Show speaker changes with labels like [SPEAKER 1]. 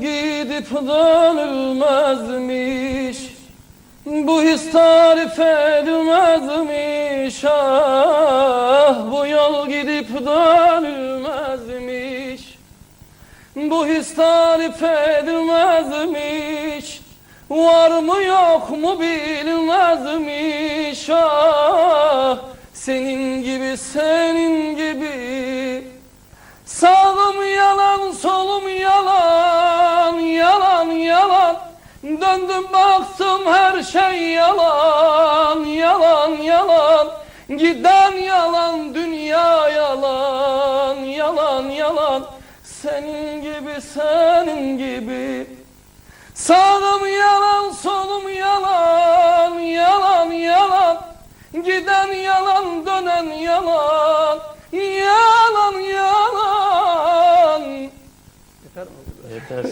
[SPEAKER 1] Gidip dönülmezmiş Bu his tarif edilmezmiş. Ah bu yol gidip dönülmezmiş Bu his tarif edilmezmiş. Var mı yok mu bilinmezmiş. Ah senin gibi senin gibi Döndüm baktım her şey yalan, yalan, yalan. Giden yalan, dünya yalan, yalan, yalan. Senin gibi, senin gibi. Sağım yalan, solum yalan, yalan, yalan. Giden yalan, dönen yalan, yalan, yalan. Yeter mi?
[SPEAKER 2] Yeter.